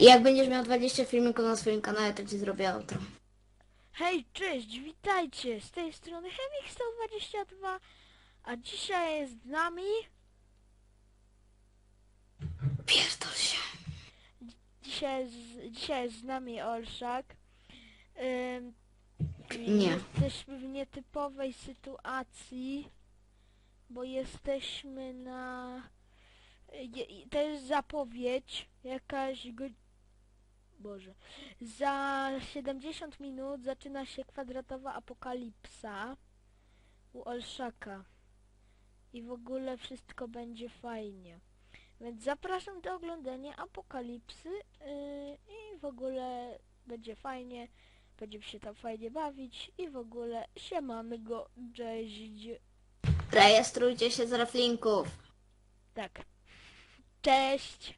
jak będziesz miał 20 filmików na swoim kanale, to ci zrobię outro. Hej, cześć, witajcie! Z tej strony Chemik122, a dzisiaj jest z nami... Pierdol się. Dzisiaj jest, dzisiaj jest z nami Olszak. Ym, i Nie. Jesteśmy w nietypowej sytuacji, bo jesteśmy na... je- To jest zapowiedź, jakaś go... Boże. Za 70 minut zaczyna się kwadratowa apokalipsa u Olszaka. I w ogóle wszystko będzie fajnie. Więc zapraszam do oglądania apokalipsy yy, i w ogóle będzie fajnie. Będziemy się tam fajnie bawić i w ogóle się mamy go cześć. Rejestrujcie się z reflinków. Tak. Cześć.